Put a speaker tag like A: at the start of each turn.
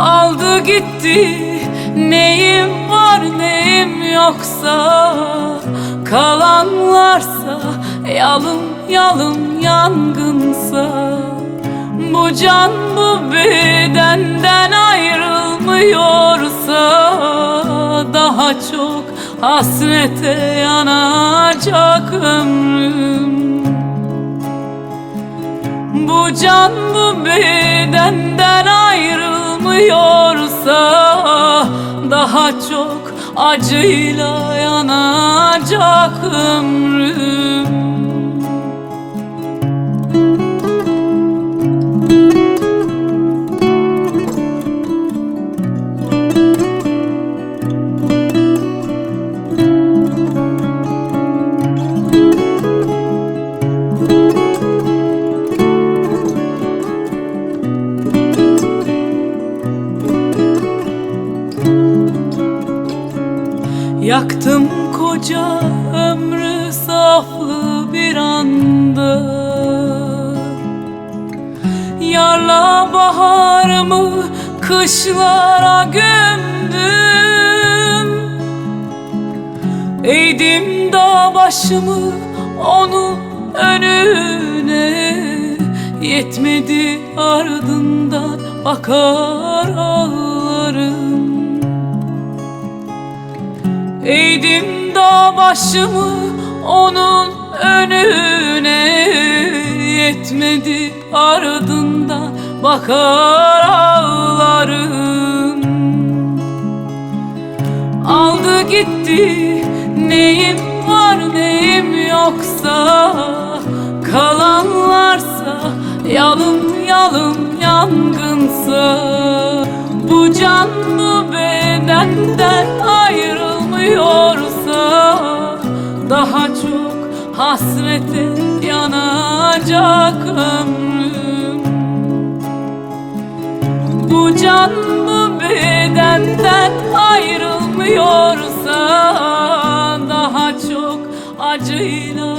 A: Aldı gitti. Neyim var neyim yoksa? Kalanlarsa yalın yalın yangınsa? Bu can bu bedenden ayrılmıyorsa? Daha çok hasrete yanacak ömrüm. Bu can bu bedenden ayrılmıyorsa Daha çok acıyla yanacak ömrüm Yaktım koca ömrü saflı bir anda. Yarla baharımı kışlara gömdüm. Eğdim dağ başımı onun önüne. Yetmedi ardından bakar ağlarım Eğdim dağ başımı onun önüne. Yetmedi ardından bakar ağlarım. Aldı gitti neyim var neyim yoksa. Kalanlarsa yalın yalın yangınsa. Bu can bu bedenden Daha çok hasrete yanacak ömrüm. Bu can bu bedenden ayrılmıyorsa Daha çok acıyla